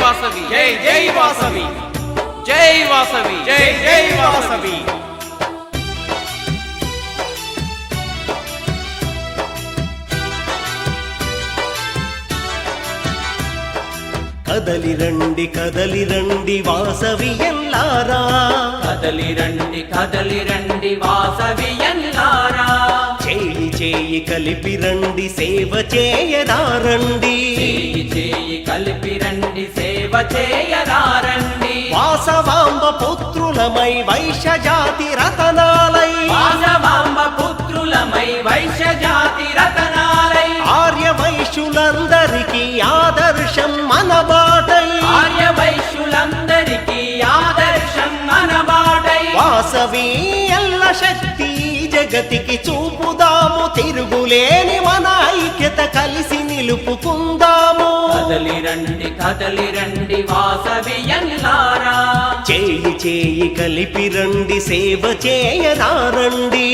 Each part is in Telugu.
వాసవి జై జై వాసవి జై వాసవి జై జై వాసవి కదలి రండి కదలి రండి వాసవి ఎల్లారా? కదలి రండి కదలి రండి వాసవి ఎల్లారా? చేయి చేయి కలిపి రండి సేవ చేయదారండి చేయి చేయి కలిపి సేవ చేయరారండి వాసవాంబ పుత్రులమై వైశ్య జాతి రతనాలై. వాసవాంబ పుత్రులమై వైశ్య జాతి రతనాలై. ఆర్య వైశ్యులందరికీ ఆదర్శం మన బాటై ఆర్య వైశ్యులందరికీ ఆదర్శం మనబాటై. వాసవి ఎల్ల శక్తి జగతికి చూపుదాము తిరుగులేని మన ఐక్యత కలిసి నిలుపుకుందాము కదలి రండి కదలి రండి వాసవి ఎల్లారా. చేయి చేయి కలిపి రండి సేవ చేయదారండి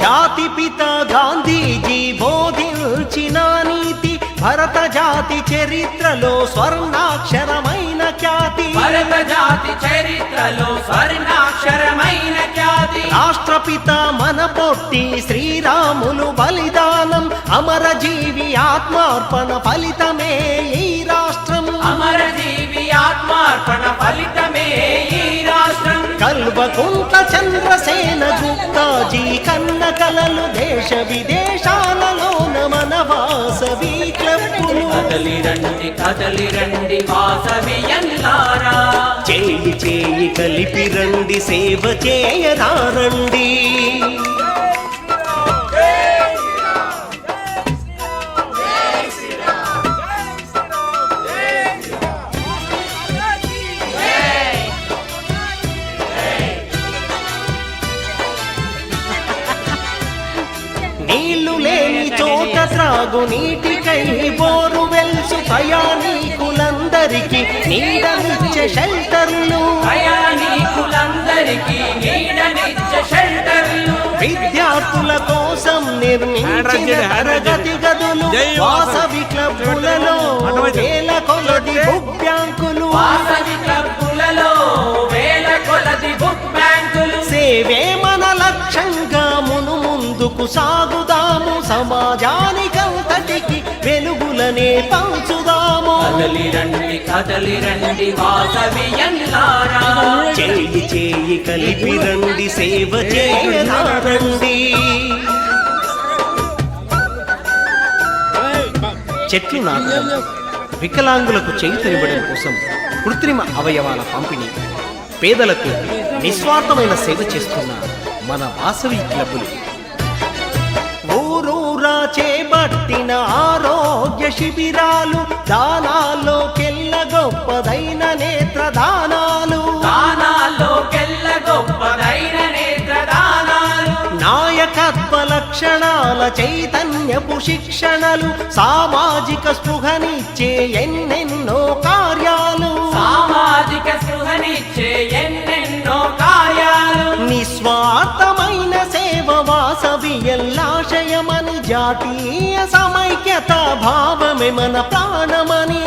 జాతి పిత గాంధీజీ బోధించిన నీతి భరత జాతి చరిత్రలో స్వర్ణాక్షరమైన ఖ్యాతి. భరత జాతి చరిత్రలో స్వర్ణాక్షరమైన ఖ్యాతి. రాష్ట్రపిత మన పొట్టి శ్రీరాములు బలిదానం. అమరజీవి ఆత్మార్పణ ఫలితమే ఈ రాష్ట్రం. అమరజీవి ఆత్మార్పణ ఫలితమే ఈ కల్వకుంట చంద్రసేన గుప్తాజీ కన్న కలలు దేశ విదేశాలలోన మన వాసవి క్లబ్బులు. కదలి రండి కదలి రండి వాసవి ఎల్లారా. చేయి చేయి కలిపి రండి సేవ చేయదారండి నీళ్ళు లేని చోట త్రాగు నీటికై బోరు వెల్సు ప్రయాణికులందరికీ నీడనిచ్చే షెల్టర్లు. ప్రయాణికులందరికీ నీడనిచ్చే షెల్టర్లు. విద్యార్థుల కోసం నిర్మించిన తరగతి గదులు వాసవి క్లబ్బులలో వేల కొలది బుక్ బ్యాంకులు వాసవి క్లబ్బులలో వేల కొలది బుక్ బ్యాంకులు. సేవే ముందుకు సాగుదాము సమాజానికంతటికి వెలుగులనే పంచుదాము. కదలి రండి కదలి రండి చేయి చేయి కలిపి రండి సేవ చేయదారండి చెట్లు నాటడం వికలాంగులకు చేయుతనివ్వడం కోసం కృత్రిమ అవయవాల పంపిణీ పేదలకు నిస్వార్థమైన సేవ చేస్తున్న మన వాసవి క్లబ్బులు. ఊరూరా చేపట్టిన ఆరోగ్య శిబిరాలు దానాల్లోకెల్ల గొప్పదైన నేత్ర దానాలు దానాల్లోకెల్ల గొప్పదైన నేత్ర దానాలు నాయకత్వ లక్షణాల చైతన్యపు శిక్షణలు సామాజిక స్పృహనిచ్చే ఎన్నెన్నో కార్యాలు వాసవి జాతీయ సమైక్యత భావమే మన ప్రాణమని.